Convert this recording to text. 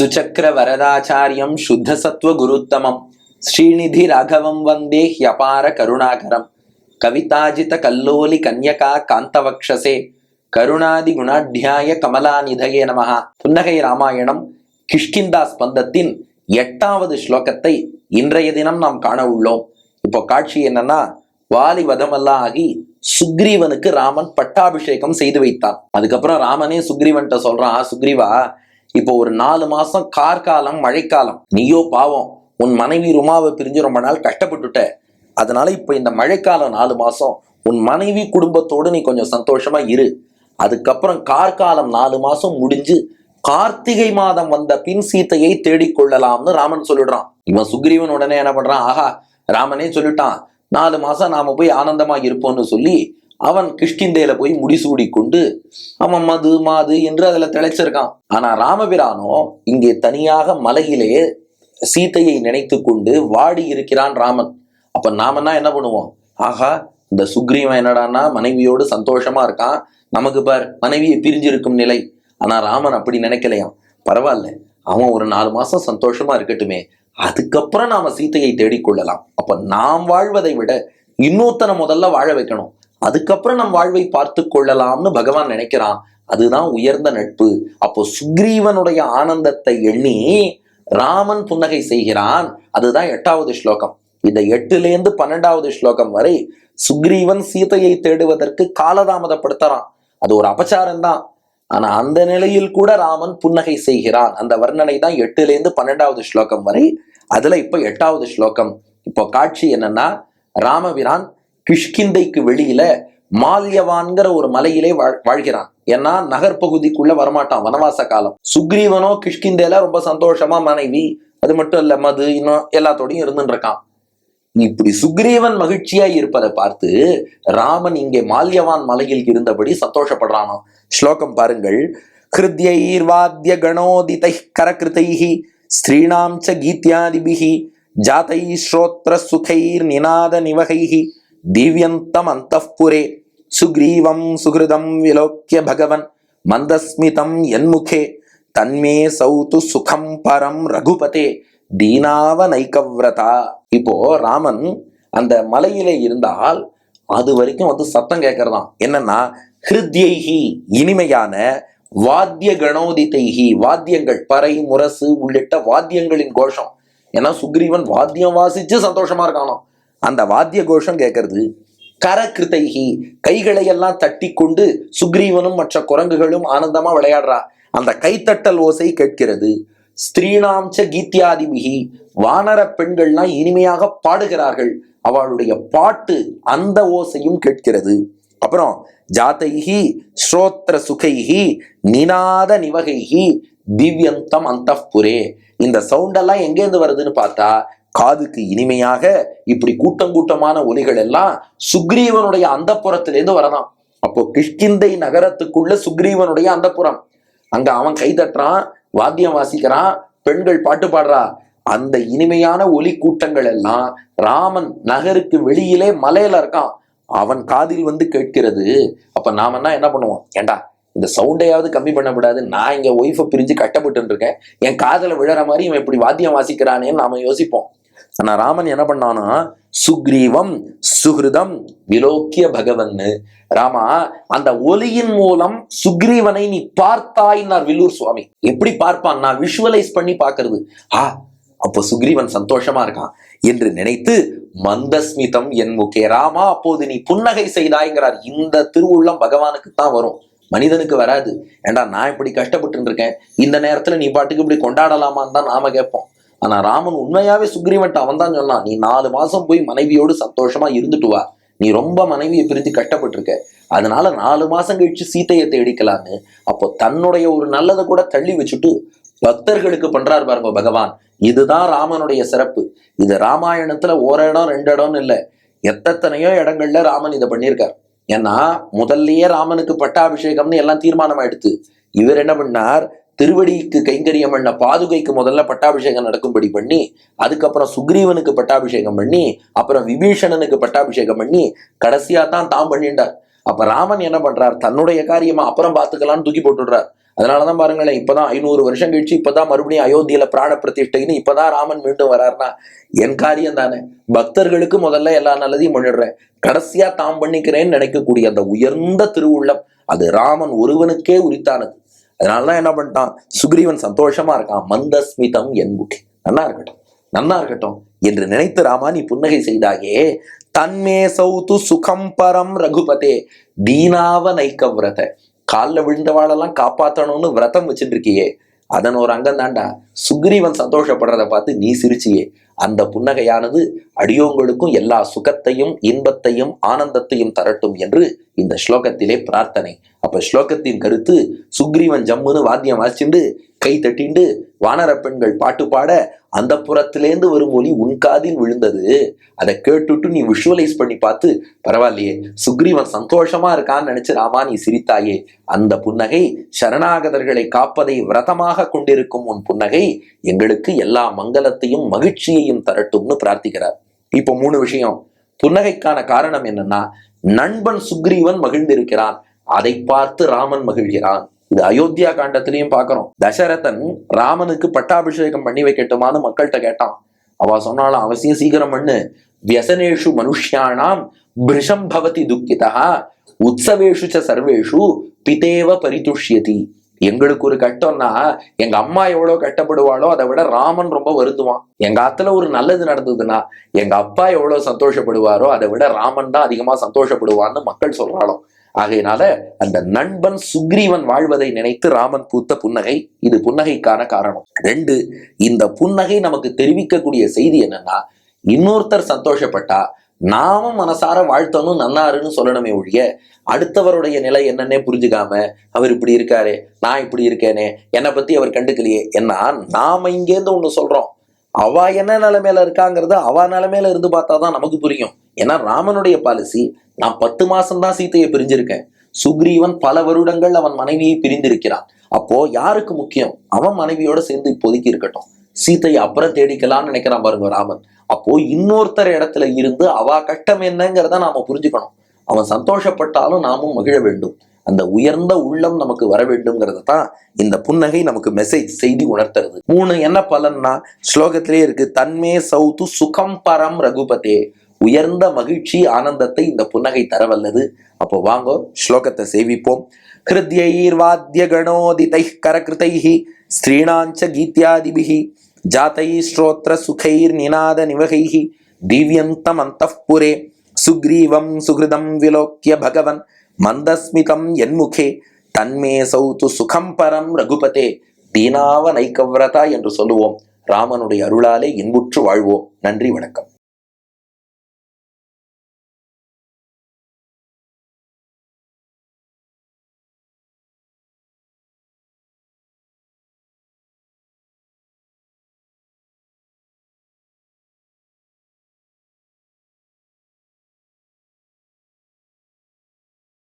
சுச்சக்கர வரதாச்சாரியம் சுத்த சத்வ குருத்தமம் ஸ்ரீநிதி ராகவம் வந்தே ஹியபார கருணாகரம். கவிதாஜித கல்லோலி கன்யகா காந்தவக்ஷசே. கருணாதி குணாத்தியாய கமலாநிதயே நமகா புன்னகை ராமாயணம் கிஷ்கிந்தா ஸ்பந்தத்தின் எட்டாவது ஸ்லோகத்தை இன்றைய தினம் நாம் காண உள்ளோம் இப்போ காட்சி என்னன்னா வாலி வதமெல்லாம் ஆகி சுக்ரீவனுக்கு ராமன் பட்டாபிஷேகம் செய்து வைத்தான். அதுக்கப்புறம் ராமனே சுக்ரீவன்ட்ட சொல்றான் சுக்ரீவா இப்போ ஒரு நாலு மாசம் கார்காலம் மழைக்காலம். நீயோ பாவம் உன் மனைவி ருமாவை பிரிஞ்சு ரொம்ப நாள் கஷ்டப்பட்டுட்ட. அதனால இப்போ இந்த மழைக்காலம் நாலு மாசம் உன் மனைவி குடும்பத்தோடு நீ கொஞ்சம் சந்தோஷமா இரு. அதுக்கப்புறம் கார்காலம் நாலு மாசம் முடிஞ்சு கார்த்திகை மாதம் வந்த பின் சீத்தையை தேடிக்கொள்ளலாம்னு ராமன் சொல்லிடுறான். இவன் சுக்ரீவன் உடனே என்ன பண்றான்? ஆஹா ராமனே சொல்லிட்டான் நாலு மாசம் நாம போய் ஆனந்தமா இருப்போம்னு சொல்லி அவன் கிஷ்கிந்தையில போய் முடிசூடி கொண்டு அவன் மது மாது என்று அதுல திளைச்சிருக்கான். ஆனா ராமபிரானோ இங்கே தனியாக மலையிலே சீதையை நினைத்து கொண்டு வாடி இருக்கிறான் ராமன். அப்ப நாமன்னா என்ன பண்ணுவோம்? ஆகா இந்த சுக்ரீவன் என்னடான்னா மனைவியோடு சந்தோஷமா இருக்கான். நமக்கு பார் மனைவியை பிரிஞ்சிருக்கும் நிலை. ஆனா ராமன் அப்படி நினைக்கலையாம். பரவாயில்ல அவன் ஒரு நாலு மாசம் சந்தோஷமா இருக்கட்டுமே. அதுக்கப்புறம் நாம சீதையை தேடிக்கொள்ளலாம். அப்ப நாம் வாழ்வதை விட இன்னொருத்தனை முதல்ல வாழ வைக்கணும். அதுக்கப்புறம் நம் வாழ்வை பார்த்து கொள்ளலாம்னு பகவான் நினைக்கிறான். அதுதான் உயர்ந்த நட்பு. அப்போ சுக்ரீவனுடைய ஆனந்தத்தை எண்ணி ராமன் புன்னகை செய்கிறான். அதுதான் எட்டாவது ஸ்லோகம். இந்த எட்டுலேருந்து பன்னெண்டாவது ஸ்லோகம் வரை சுக்ரீவன் சீதையை தேடுவதற்கு காலதாமதப்படுத்துறான். அது ஒரு அபச்சாரம் தான் ஆனா அந்த நிலையில் கூட ராமன் புன்னகை செய்கிறான். அந்த வர்ணனை தான் எட்டுலேருந்து பன்னெண்டாவது ஸ்லோகம் வரை. அதுல இப்ப எட்டாவது ஸ்லோகம். இப்போ காட்சி என்னன்னா ராமபிரான் கிஷ்கிந்தைக்கு வெளியில மால்யவான்கிற ஒரு மலையிலே வாழ் வாழ்கிறான். ஏன்னா நகர்பகுதிக்குள்ள வரமாட்டான் வனவாச காலம். சுக்ரீவனோ கிஷ்கிந்தையில ரொம்ப சந்தோஷமா மனைவி அது மட்டும் இல்ல மது இன்னும் எல்லாத்தோடையும் இருந்துட்டு இருக்கான் இப்படி சுக்ரீவன் மகிழ்ச்சியா இருப்பதை பார்த்து ராமன் இங்கே மால்யவான் மலையில் இருந்தபடி சந்தோஷப்படுறானோ ஸ்லோகம் பாருங்கள். ஹிருத்யைர்வாத்ய கணோதிதை கரகிருதைஹி ஸ்ரீணாம் ச கீத்யாதிபிஹி ஜாதை ஸ்ரோத்ர சுகைர் நிநாத நிவகைஹி திவ்யந்தம் அந்தப்புரே சுக்ரீவம் சுகிருதம் விலோக்கிய பகவன் மந்தஸ்மிதம் என்முகே தன்மே சௌது சுகம் பரம் ரகுபதே தீனாவ நைக்கவ்ரதா இப்போ ராமன் அந்த மலையிலே இருந்தால் அது வரைக்கும் வந்து சத்தம் கேட்கறதாம் என்னன்னா ஹிருத்யைகி இனிமையான வாத்திய கணோதிதைகி வாத்தியங்கள் பறை முரசு உள்ளிட்ட வாத்தியங்களின் கோஷம். ஏன்னா சுக்ரீவன் வாத்தியம் வாசிச்சு சந்தோஷமா இருக்கானோ அந்த வாத்திய கோஷம் கேட்கறது கரகிருத்தைகி கைகளை எல்லாம் தட்டி கொண்டு சுக்ரீவனும் மற்ற குரங்குகளும் ஆனந்தமா விளையாடுறா. அந்த கைத்தட்டல் ஓசை கேட்கிறது ஸ்திரீணாம்ச கீத்தியாதிபிகி வானர பெண்கள்லாம் இனிமையாக பாடுகிறார்கள். அவளுடைய பாட்டு அந்த ஓசையும் கேட்கிறது. அப்புறம் ஜாத்தைகி ஸ்ரோத்ர சுகைகி நினாத நிவகைகி திவ்யந்தம் அந்தப்புரே. இந்த சவுண்ட் எல்லாம் எங்கேருந்து வருதுன்னு பார்த்தா காதுக்கு இனிமையாக இப்படி கூட்டம் கூட்டமான ஒலிகள் எல்லாம் சுக்ரீவனுடைய அந்தப்புறத்திலேருந்து வரலாம் அப்போ கிஷ்கிந்தை நகரத்துக்குள்ள சுக்ரீவனுடைய அந்தப்புறம். அங்க அவன் கை தட்டுறான் வாத்தியம் வாசிக்கிறான் பெண்கள் பாட்டு பாடுறா. அந்த இனிமையான ஒலி கூட்டங்கள் எல்லாம் ராமன் நகருக்கு வெளியிலே மலையில இருக்கான். அவன் காதில் வந்து கேட்கிறது அப்ப நாமன்னா என்ன பண்ணுவோம்? ஏண்டா இந்த சவுண்டையாவது கம்மி பண்ண கூடாது நான் இங்க ஒய்ஃபை பிரிஞ்சு கட்டப்பட்டு இருக்கேன். என் காதுல விழற மாதிரி இவன் இப்படி வாத்தியம் வாசிக்கிறானேன்னு நாம யோசிப்போம். ஆனா ராமன் என்ன பண்ணானா சுக்ரீவம் சுஹிருதம் விலோக்கிய பகவன்னு. ராமா அந்த ஒலியின் மூலம் சுக்ரீவனை நீ பார்த்தாயினார் வில்லூர் சுவாமி. எப்படி பார்ப்பான்? நான் விஷுவலைஸ் பண்ணி பார்க்கறது. ஆ அப்போ சுக்ரீவன் சந்தோஷமா இருக்கான். என்று நினைத்து மந்தஸ்மிதம் என் முகே ராமா அப்போது நீ புன்னகை செய்தாய்ங்கிறார். இந்த திருவுள்ளம் பகவானுக்கு தான் வரும். மனிதனுக்கு வராது. ஏண்டா நான் இப்படி கஷ்டப்பட்டு இருக்கேன் இந்த நேரத்துல நீ பாட்டுக்கு இப்படி கொண்டாடலாமான்னு தான் நாம கேட்போம். ஆனா ராமன் உண்மையாவே சுக்ரீவன்ட்ட அவன் தான் சொன்னான் நீ நாலு மாசம் போய் மனைவியோடு சந்தோஷமா இருந்துட்டு வா. நீ ரொம்ப மனைவியை பிரிஞ்சு கஷ்டப்பட்டிருக்க. அதனால நாலு மாசம் கழிச்சு சீத்தையை தேடிக்கலான்னு. அப்போ தன்னுடைய ஒரு நல்லதை கூட தள்ளி வச்சுட்டு பக்தர்களுக்கு பண்றார் பாருங்க பகவான். இதுதான் ராமனுடைய சிறப்பு. இது ராமாயணத்துல ஒரு இடம் ரெண்டு இடம்னு இல்லை. எத்தனையோ இடங்கள்ல ராமன் இதை பண்ணியிருக்கார். ஏன்னா முதல்லயே ராமனுக்கு பட்டாபிஷேகம்னு எல்லாம் தீர்மானம் ஆயிடுத்து இவர் என்ன பண்ணார்? திருவடிக்கு கைங்கரியம் பண்ண பாதுகைக்கு முதல்ல பட்டாபிஷேகம் நடக்கும்படி பண்ணி அதுக்கப்புறம் சுக்ரீவனுக்கு பட்டாபிஷேகம் பண்ணி அப்புறம் விபீஷணனுக்கு பட்டாபிஷேகம் பண்ணி கடைசியா தான் தாம் பண்ணிட்டார். அப்ப ராமன் என்ன பண்றார்? தன்னுடைய காரியமா அப்புறம் பார்த்துக்கலாம்னு தூக்கி போட்டுடுறார். அதனாலதான் பாருங்களேன் இப்பதான் ஐநூறு வருஷம் கழிச்சு இப்பதான் மறுபடியும் அயோத்தியில பிராண பிரதிஷ்டைன்னு இப்பதான் ராமன் மீண்டும் வராருன்னா என் காரியம் தானே. பக்தர்களுக்கு முதல்ல எல்லா நல்லதையும் பண்ணிடுறேன். கடைசியா தாம் பண்ணிக்கிறேன்னு நினைக்கக்கூடிய அந்த உயர்ந்த திருவுள்ளம் அது ராமன் ஒருவனுக்கே உரித்தானது. அதனாலதான் என்ன பண்ணிட்டான்? சுக்ரீவன் சந்தோஷமா இருக்கான். மந்தஸ்மிதம் என்புகி நன்னா இருக்கட்டும். நன்னா இருக்கட்டும். என்று நினைத்து ராமா நீ புன்னகை செய்தாயே தன்மே சௌத்து சுகம் பரம் ரகுபதே. தீனாவ நைக்க விரத. காலில் விழுந்தவாளெல்லாம் காப்பாத்தணும்னு விரதம் வச்சுட்டு இருக்கியே அதன் ஒரு அங்கம் தாண்டா சுக்ரீவன் சந்தோஷப்படுறத பார்த்து நீ சிரிச்சியே. அந்த புன்னகையானது அடியோங்களுக்கும் எல்லா சுகத்தையும் இன்பத்தையும் ஆனந்தத்தையும் தரட்டும் என்று இந்த ஸ்லோகத்திலே பிரார்த்தனை. அப்ப ஸ்லோகத்தின் கருத்து சுக்ரீவன் ஜம்முன்னு வாத்தியம் வாசிச்சுண்டு கை தட்டிண்டு வானர பெண்கள் பாட்டு பாட அந்த புறத்திலேந்து வரும் ஒலி உன் காதில் விழுந்தது. அதை கேட்டுட்டு நீ விஷுவலைஸ் பண்ணி பார்த்து பரவாயில்லையே சுக்ரீவன் சந்தோஷமா இருக்கான்னு நினைச்சு ராமா நீ சிரித்தாயே. அந்த புன்னகை சரணாகதர்களை காப்பதை விரதமாக கொண்டிருக்கும் உன் புன்னகை எங்களுக்கு எல்லா மங்களத்தையும் மகிழ்ச்சியையும் தரட்டும்னு பிரார்த்திக்கிறார். இப்போ மூணு விஷயம். புன்னகைக்கான காரணம் என்னன்னா நண்பன் சுக்ரீவன் மகிழ்ந்திருக்கிறான். அதை பார்த்து ராமன் மகிழ்கிறான். இது அயோத்தியா காண்டத்திலையும் பாக்குறோம் தசரதன் ராமனுக்கு பட்டாபிஷேகம் பண்ணி வைக்கட்டுமான்னு மக்கள்கிட்ட கேட்டான். அவ சொன்னாலும் அவசியம் சீக்கிரம் பண்ணு. வியசனேஷு மனுஷியானாம் பிருஷம் பவதி துக்கிதா உற்சவேஷு ச சர்வேஷு பிதேவ பரிதுஷ்யதி. எங்களுக்கு ஒரு கட்டம்னா எங்க அம்மா எவ்வளவு கட்டப்படுவாளோ அதை விட ராமன் ரொம்ப வருந்துவான். எங்க ஆத்துல ஒரு நல்லது நடந்ததுன்னா எங்க அப்பா எவ்வளவு சந்தோஷப்படுவாரோ அதை விட ராமன் தான் அதிகமா சந்தோஷப்படுவான்னு மக்கள் சொல்றாளோ ஆகையினால அந்த நண்பன் சுக்ரீவன் வாழ்வதை நினைத்து ராமன் பூத்த புன்னகை இது புன்னகைக்கான காரணம். ரெண்டு இந்த புன்னகை நமக்கு தெரிவிக்கக்கூடிய செய்தி என்னன்னா இன்னொருத்தர் சந்தோஷப்பட்டா நாமும் மனசார வாழ்த்தணும் நன்னாருன்னு சொல்லணுமே ஒழிய அடுத்தவருடைய நிலை என்னன்னே புரிஞ்சுக்காம அவர் இப்படி இருக்காரு நான் இப்படி இருக்கேனே என்னை பத்தி அவர் கண்டுக்கலையே ஏன்னா நாம இங்கேருந்து ஒண்ணு சொல்றோம். அவ என்ன நிலைமையில இருக்காங்கிறது அவ நிலைமையில இருந்து பார்த்தா தான் நமக்கு புரியும். ஏன்னா ராமனுடைய பாலிசி நான் பத்து மாசம்தான் சீத்தையை பிரிஞ்சிருக்கேன். சுக்ரீவன் பல வருடங்கள் அவன் மனைவியை பிரிந்திருக்கிறான். அப்போ யாருக்கு முக்கியம்? அவன் மனைவியோட சேர்ந்து இப்போதைக்கு இருக்கட்டும். சீத்தையை அப்புறம் தேடிக்கலாம்னு நினைக்கிறான் பாருங்க ராமன். அப்போ இன்னொருத்தர் இடத்துல இருந்து அவ கட்டம் என்னங்கிறத நாம புரிஞ்சுக்கணும். அவன் சந்தோஷப்பட்டாலும் நாமும் மகிழ வேண்டும். அந்த உயர்ந்த உள்ளம் நமக்கு வர வேண்டும்ங்கிறத தான் இந்த புன்னகை நமக்கு மெசேஜ் செய்தி உணர்த்துறது. மூணு என்ன பலன்னா ஸ்லோகத்திலே இருக்கு தன்மே சௌத்து சுகம் பரம் ரகுபதே. உயர்ந்த மகிழ்ச்சி ஆனந்தத்தை இந்த புன்னகை தரவல்லது அப்போ வாங்கோ ஸ்லோகத்தை சேவிப்போம். ஹிருத்யைர் வாத்திய கணோதிதை கரகிருதை ஸ்திரீணாஞ்ச கீத்யாதிபிஹி ஜாத்தை ஸ்ரோத்ர சுகைர் நிநாத நிவகைः திவ்யந்தம் அந்தఃபுரே சுக்ரீவம் சுகிருதம் விலோக்கிய பகவன் மந்தஸ்மிதம் என்முகே தன்மே சௌத்து சுகம் பரம் ரகுபதே தீனாவ நைக்கவ்ரதா என்று சொல்லுவோம். ராமனுடைய அருளாலே இன்புற்று வாழ்வோம். நன்றி வணக்கம்.